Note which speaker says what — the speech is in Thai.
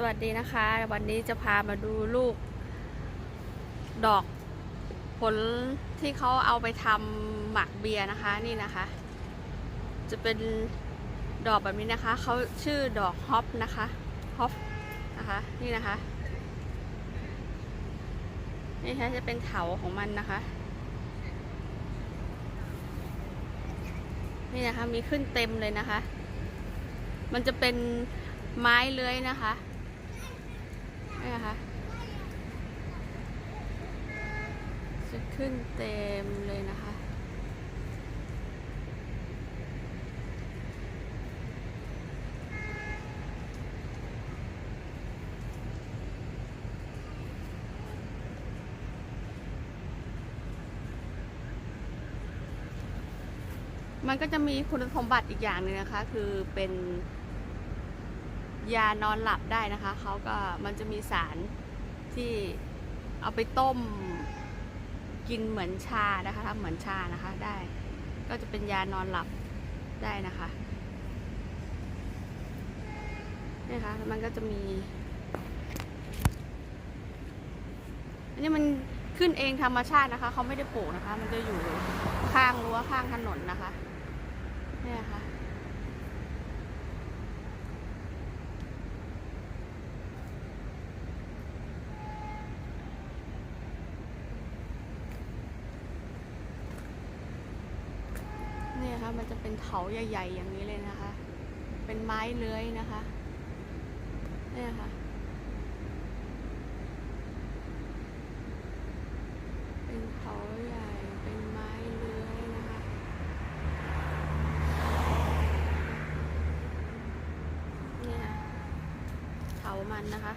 Speaker 1: สวัสดีนะคะ วันนี้จะพามาดูลูก ดอกผลที่เขาเอาไปทำหมักเบียร์นะคะนี่นะคะ จะเป็นดอกแบบนี้นะคะเขาชื่อดอกฮอปนะคะฮอปนะคะนี่นะคะนี่ค่ะจะเป็นเถาของมันนะคะ นี่นะคะมีขึ้นเต็มเลยนะคะ มันจะเป็นไม้เลื้อยนะคะ นี่นะคะจะขึ้นเต็มเลยนะคะ มันก็จะมีคุณสมบัติอีกอย่างหนึ่งนะคะ คือเป็น ยานอนหลับได้นะคะเขาก็มันจะมีสารที่เอาไปต้มกินเหมือนชานะคะทำเหมือนชานะคะได้ ก็จะเป็นยานอนหลับได้นะคะนี่ค่ะมันก็จะมี อันนี้มันขึ้นเองธรรมชาตินะคะเขาไม่ได้ปลูกนะคะ มันจะอยู่ข้างรั้วข้างถนนนะคะ เนี่ยค่ะ เคะ มันจะเป็นเถาใหญ่ ๆ อย่างนี้เลยนะคะ เป็นไม้เลื้อยนะคะเนี่ยค่ะ เป็นเถาใหญ่ เป็นไม้เลื้อยนะคะ เนี่ยเถามันนะคะ